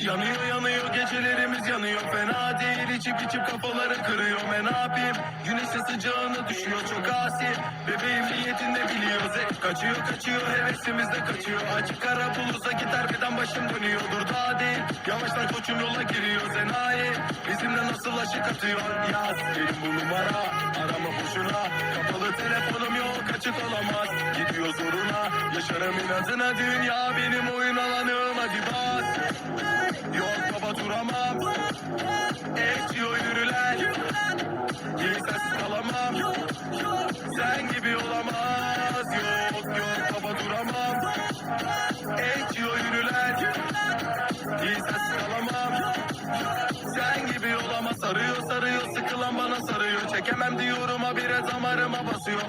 Yanıyor yanıyor gecelerimiz yanıyor. Fena değil içip içip kafaları kırıyor. Ben yapayım? Güneşe sıcağına düşüyor çok asi Bebeğim niyetinde biliyoruz. Hep kaçıyor kaçıyor hevesimiz de kaçıyor. Açık ara bulursa gider birden başım dönüyor. Dur daha değil Yavaştan koçum yola giriyor. Enayi Bizimle nasıl aşık atıyor? Yaz Benim bu numara açık olamaz. Gidiyor zoruna yaşarım inadına. Dünya benim oyun alanım hadi bas Yok baba duramam Eşiyor yürülen Kimsesiz kalamam. Sen gibi olamaz. Yok yok baba duramam. Eşiyor yürülen Kimsesiz kalamam. Sen gibi olamaz. Sarıyor sarıyor Çekemem diyorum habire damarıma basıyor.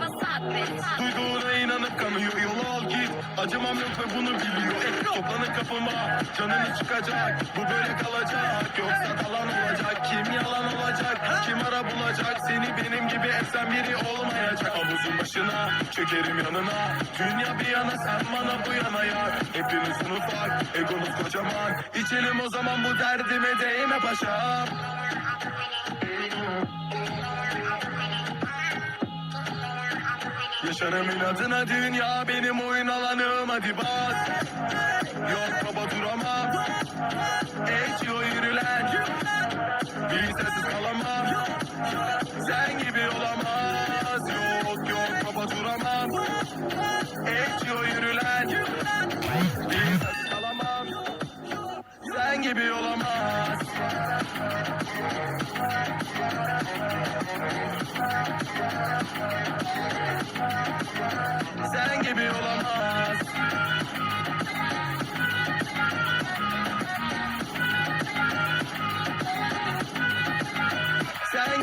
Duyduğuna inanıp kanıyor Yolu al git. Acımam yok ve bunu biliyor. Eh, Toplanın kapıma Canını çıkacak. Bu böyle kalacak Yoksa kalan olacak. Kim yalan olacak Kim ara bulacak? Seni benim gibi esen biri olmayacak. Havuzun başına Çökerim yanına. Dünya bir yana sen bana bu yana ya. Hepinizin ufak Egonuz kocaman. İçelim o zaman bu derdime değme paşam Yaşarım inadına dünya benim oyun alanım. Hadi bas. Yok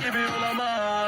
gibi olamaz.